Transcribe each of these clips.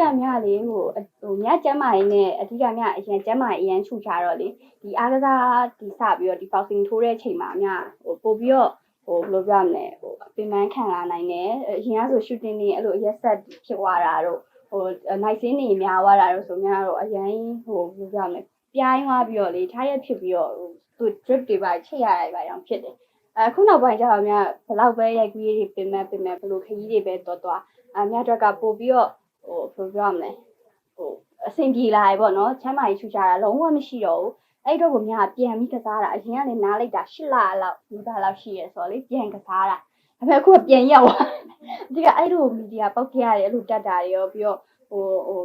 ကမြလေဟိုအဟိုမြကျမ်းမာရေးနဲ့အဓိကမြအရင်ကျမ်းမာရေးအရင်ခြုချတော့လေဒီအားကစားဒီစပြီးတော့ဒီ boxing ထိုးတဲ့ချိန်မှာမြဟိုပို့ပြီးတော့ဟိုဘယ်လိုပြောရမလဲဟိုပင်ပန်းခံလာနိုင်တယ်အရင်ကဆို shooting တွေအဲ့လိုရက်ဆက်ဖြစ်သွားတာတော့ဟိုနိုင်စင်းနေများသွားတာတော့ဆိုမြတော့အရင်ဟိုဘယ်လိုပြောရမလဲပြိုင်းသွားပြီးတော့လေထားရက်ဖြစ်ပြီးတော့ဟိုသူ drip တွေပါချိတ်ရရပါအောင်ဖြစ်တယ်အခုနောက်ပိုင်းကျတော့မြဘလောက်ပဲရိုက်ကူးရေးတွေပင်မဲ့ပင်မဲ့ဘလို့ခကြီးတွေပဲတော်တော်အမြအတွက်ကပို့ပြီးတော့ ဟိုဘယ်လိုပြောရမလဲဟိုအဆင်ပြေလာရေပေါ့နော်ချမ်းမာရေးချူချတာလုံးဝမရှိတော့ဘူးအဲ့တော့ကိုမြကပြန်ပြီးကစားတာအရင်ကလည်းနားလိုက်တာ၈လလောက်ဒီပါလောက်ရှိရဲဆိုတော့လေပြန်ကစားတာဒါပေမဲ့အခုကပြန်ရောက်သွားဒီကအဲ့လိုမီဒီယာပောက်ခဲ့ရတယ်အဲ့လိုတက်တာတွေရောပြီးတော့ဟိုဟို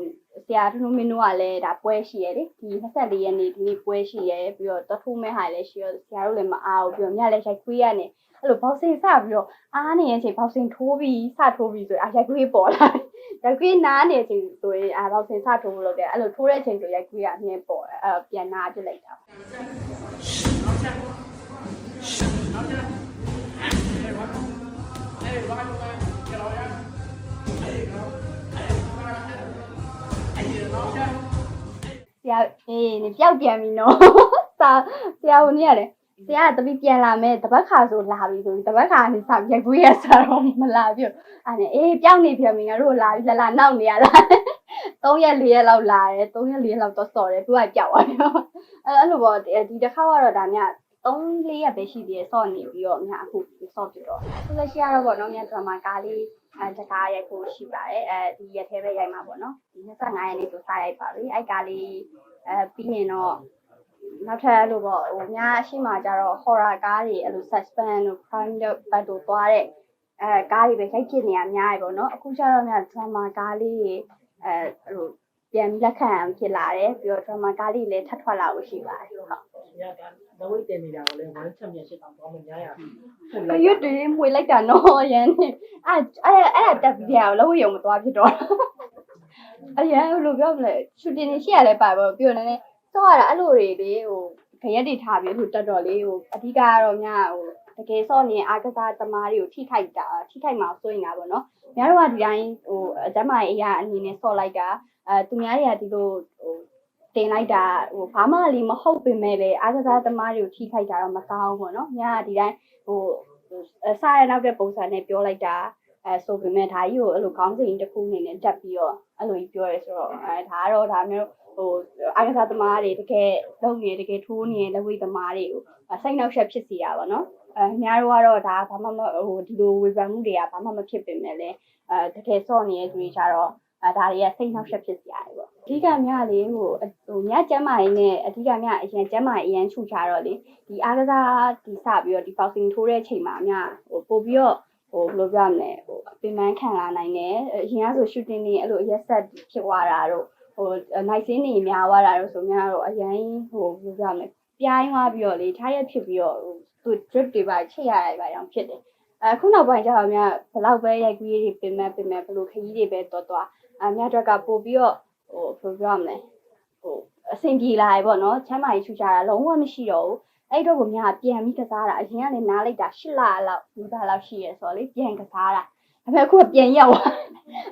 ဆရာထုံးမင်းတို့ကလည်းဒါပွဲရှိရလေဒီ24ရက်နေ့ဒီနေ့ပွဲရှိရပြီးတော့တထိုးမဲဟာလည်းရှိရဆရာတို့လည်းမအားဘူးပြီးတော့မြလည်းရိုက်ခွေးရနေအဲ့လိုဘောက်ဆင်စပြီးတော့အားနေရဲ့ချိန်ဘောက်ဆင်ထိုးပြီးစထိုးပြီးဆိုရင်အရိုက်ခွေးပေါ်လာတယ်ရိုက်ခွေးနားနေချိန်ဆိုရင်အာတော့ဆင်စထိုးလို့လုပ်တယ်အဲ့လိုထိုးတဲ့ချိန်ဆိုရိုက်ခွေးကအမြင်ပေါ်တယ်အဲ့ပြန်နာပြစ်လိုက်တာဆ ရာအေးနေပျောက်ပြန်ပြီနော်စာဆရာဝန်ကြီးရတယ်ဆရာကတပိပြန်လာမယ်တပတ်ခါဆိုလာပြီဆိုပြီးတပတ်ခါကနေစရိုက်ခွေးရဆရာတော့မလာပြအဲ့နဲ့အေးပျောက်နေပြန်ပြီငါတို့လာပြီလာလာနောက်နေရတာ3ရက်4ရက်လောက်လာတယ်3ရက်4ရက်လောက်တော့စော်တယ်သူကပျောက်သွားတယ်အဲ့အဲ့လိုပေါ့ဒီတစ်ခါကတော့ဒါမြ3 4ရက်ပဲရှိသေးတယ်စော့နေပြီးတော့မြအခုစော့ပြတော့သူလည်းရှိရတော့ပေါ့နော်မြဒရမာကားလေး အဲတကားရိုက်ဖို့ရှိပါတယ်အဲဒီရက်သေးပဲရိုက်မှာပေါ့နော်ဒီ25ရက်နေ့ဆိုစရိုက်ပါပြီအဲ့ကားလေးအဲပြီးရင်တော့နောက်ထပ်အဲ့လိုပေါ့ဟိုအများရှိမှကြတော့ horror ကားတွေအဲ့လို suspense တို့ crime တို့ဘတ်တို့သွားတဲ့အဲကားတွေပဲရိုက်ဖြစ်နေရအများကြီးပေါ့နော်အခုကျတော့များ drama ကားလေးတွေအဲအဲ့လိုပြန်ပြီးလက်ခံဖြစ်လာတယ်ပြီးတော့ drama ကားလေးလည်းထပ်ထွက်လာလို့ရှိပါတယ်ဟုတ်။ ညကနဝိတ်တင်နေတာကိုလည်းဝမ်းချက်မြက်ရှစ်တောင်ပေါင်းမများရဘူး။ဟုတ်ကလိုက်ရွတ်တွေမွေလိုက်တာနော်အရန်နေအဲ့အဲ့အဲ့ဒါတက်ပြီးရအောင်လုံးဝရုံမသွားဖြစ်တော့အရန်ဘယ်လိုပြောမလဲရှူတင်နေရှိရလဲပါပေါ့ပြီးတော့နည်းနည်းစောရတာအဲ့လိုတွေလေဟိုခရက်တွေထားပြီးဟိုတက်တော့လေဟိုအဓိကကတော့ညဟိုတကယ်စောနေအားကစားသမားတွေကိုထိခိုက်တာထိခိုက်မှာစိုးရင်တာပေါ့နော်။များတော့ကဒီတိုင်းဟိုအကျမကြီးအရာအနေနဲ့စော့လိုက်တာအဲသူများတွေကဒီလိုဟို တင်လိုက်တာဟိုဘာမှလည်းမဟုတ်ပင်မဲ့လေအားကစားသမားတွေကိုထိခိုက်တာတော့မကောင်းဘူးပေါ့နော်။များကဒီတိုင်းဟိုအစားရနောက်တဲ့ပုံစံနဲ့ပြောလိုက်တာအဲဆိုပေမဲ့ဒါကြီးကိုအဲ့လိုခေါင်းစဉ်တစ်ခုအနေနဲ့တက်ပြီးတော့အဲ့လိုကြီးပြောရဲဆိုတော့အဲဒါကတော့ဒါမျိုးဟိုအားကစားသမားတွေတကယ်လုပ်နေတကယ်ထိုးနေလက်ဝိတ်သမားတွေကိုစိတ်နှောက်ယှက်ဖြစ်စီရပါတော့အဲအများတို့ကတော့ဒါဘာမှမဟိုဒီလိုဝေဖန်မှုတွေကဘာမှမဖြစ်ပင်မဲ့လဲအဲတကယ်စော့နေတဲ့သူတွေကြတော့အဲ ဒါတွေကစိတ်နှောက်ယှက်ဖြစ်စီရတယ်ပေါ့အဓိကမြလေးဟိုဟိုမြကျမ်းမာရေးနဲ့အဓိကမြအရင်ကျမ်းမာရေးအရင်ခြုချတော့လေဒီအားကစားဒီစပြီးတော့ဒီ boxing ထိုးတဲ့ချိန်မှာအများဟိုပို့ပြီးတော့ဟိုဘယ်လိုပြောရမလဲဟိုပင်ပန်းခံလာနိုင်တယ်အရင်ကဆို shooting တွေအဲ့လိုရက်ဆက်ဖြစ်သွားတာတော့ဟိုနိုင်စင်းတွေများသွားတာတော့ဆိုများတော့အရင်ဟိုဘယ်လိုပြောရမလဲပြိုင်းသွားပြီးတော့လေထားရက်ဖြစ်ပြီးတော့ဟိုသူ drip တွေပါချိတ်ရရပါအောင်ဖြစ်တယ် အခုနောက်ပိုင်းကျတော့များဘလောက်ပဲရိုက်ကူးရေးတွေပင်မဲ့ပင်မဲ့ဘလို့ခကြီးတွေပဲတော်တော်အများအတွက်ကပို့ပြီးတော့ဟိုဘယ်လိုပြောရမလဲဟိုအဆင်ပြေလာရေပေါ့နော်ချမ်းမာရေးချူချတာလုံးဝမရှိတော့ဘူးအဲ့တော့ကိုမြကပြန်ပြီးကစားတာအရင်ကလည်းနားလိုက်တာ၈လလောက်ဒီပါလောက်ရှိရဲဆိုတော့လေပြန်ကစားတာဒါပေမဲ့အခုကပြန်ရောက်သွား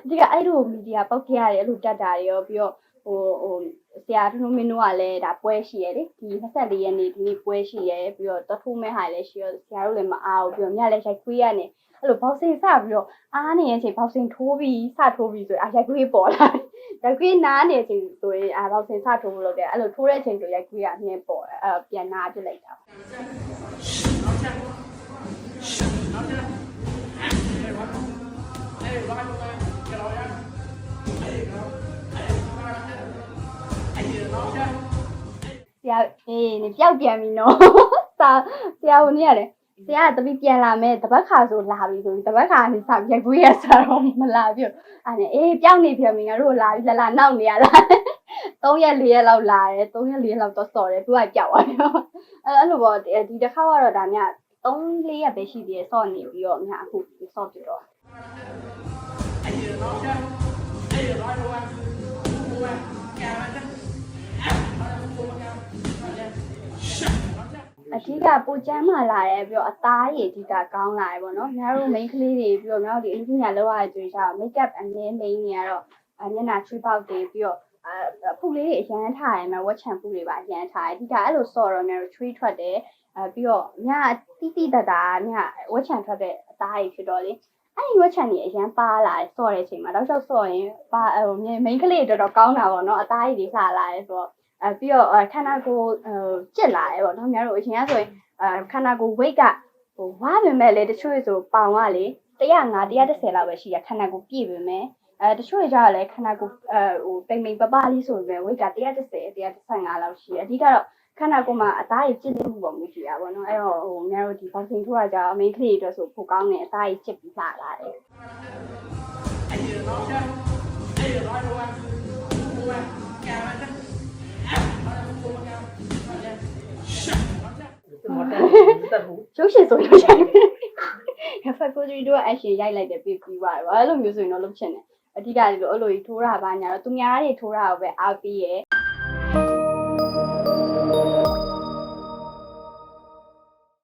ဒီကအဲ့လိုမီဒီယာပောက်ခဲ့ရတယ်အဲ့လိုတက်တာတွေရောပြီးတော့ဟိုဟို ဆရာထုံးမင်းတို့ကလည်းဒါပွဲရှိရလေဒီ24ရက်နေ့ဒီနေ့ပွဲရှိရပြီးတော့တထိုးမဲဟာလည်းရှိရဆရာတို့လည်းမအားဘူးပြီးတော့မြလည်းရိုက်ခွေးရနေအဲ့လိုဘောက်ဆင်စပြီးတော့အားနေရဲ့ချိန်ဘောက်ဆင်ထိုးပြီးစထိုးပြီးဆိုရင်အရိုက်ခွေးပေါ်လာတယ်ရိုက်ခွေးနားနေချိန်ဆိုရင်အာတော့ဆင်စထိုးလို့လုပ်တယ်အဲ့လိုထိုးတဲ့ချိန်ဆိုရိုက်ခွေးကအမြင်ပေါ်တယ်အဲ့ပြန်နာပြစ်လိုက်တာ ဆရာအေးနေပျောက်ပြန်ပြီနော်စာဆရာဝန်ကြီးရတယ်ဆရာကတပိပြန်လာမယ်တပတ်ခါဆိုလာပြီဆိုပြီးတပတ်ခါကနေစရိုက်ခွေးရဆရာတော့မလာပြအဲ့နဲ့အေးပျောက်နေပြန်ပြီငါတို့လာပြီလာလာနောက်နေရတာ3ရက်4ရက်လောက်လာတယ်3ရက်4ရက်လောက်တော့စော်တယ်သူကပျောက်သွားတယ်အဲ့အဲ့လိုပေါ့ဒီတစ်ခါကတော့ဒါမြ3 4ရက်ပဲရှိသေးတယ်စော့နေပြီးတော့မြအခုစော့ပြတော့အ ဓိကပိုချမ်းမှလာတယ်ပြီးတော့အသားရည်အဓိကကောင်းလာတယ်ပေါ့နော်။ညီတို့ main ကလေးတွေပြီးတော့ညီတို့ဒီအင်ဂျင်နီယာလောက်ရတဲ့သူတွေကျတော့ make up အနည်း main တွေကတော့အဲအမျက်နှာချွေးပေါက်တွေပြီးတော့အဖူလေးတွေအရန်ထားရမယ်ဝက်ချံဖူတွေပါအရန်ထားတယ်ဒီကအဲ့လိုဆော့တော့မျိုးချွေးထွက်တယ်အဲပြီးတော့ညတိတိတတာညဝက်ချံထွက်တဲ့အသားကြီးဖြစ်တော့လေအဲ့ဒီဝက်ချံကြီးအရန်ပါလာတယ်ဆော့တဲ့အချိန်မှာတော့လျှောက်ဆော့ရင်ပါဟိုမိန်းကလေးတော်တော်ကောင်းတာပေါ့နော်အသားကြီးတွေလှလာတယ်ဆိုတော့ အဲပြီးတော့ခန္ဓာကိုယ်ဟိုကျက်လာတယ်ပေါ့နော်များတို့အရင်ကဆိုရင်အဲခန္ဓာကိုယ် weight ကဟိုဝါပင်မဲ့လေတချို့ဆိုပေါင်ကလေ105 130လောက်ပဲရှိရခန္ဓာကိုယ်ပြည့်ပင်မဲ့အဲတချို့ကြတော့လေခန္ဓာကိုယ်အဲဟိုပိန်ပိန်ပပလေးဆိုပေမဲ့ weight က130 135လောက်ရှိတယ်အဓိကတော့ခန္ဓာကိုယ်မှာအသားကြီးကျစ်နေမှုပုံမျိုးရှိတာပေါ့နော်အဲ့တော့ဟိုများတို့ဒီ boxing ထိုးတာကြတော့ main ကလေးတွေအတွက်ဆိုပိုကောင်းတယ်အသားကြီးကျစ်ပြီးလာလာတယ် ရုပ်ရှင်ဆိုရုပ်ရှင်5 4 3တို့ action ရိုက်လိုက်တယ်ပြီးပြီးသွားတယ်အဲ့လိုမျိုးဆိုရင်တော့လုပ်ချင်တယ်အဓိကဒီလိုအဲ့လိုကြီးထိုးတာပါညာတော့သူများတွေထိုးတာကိုပဲအားပေးရယ်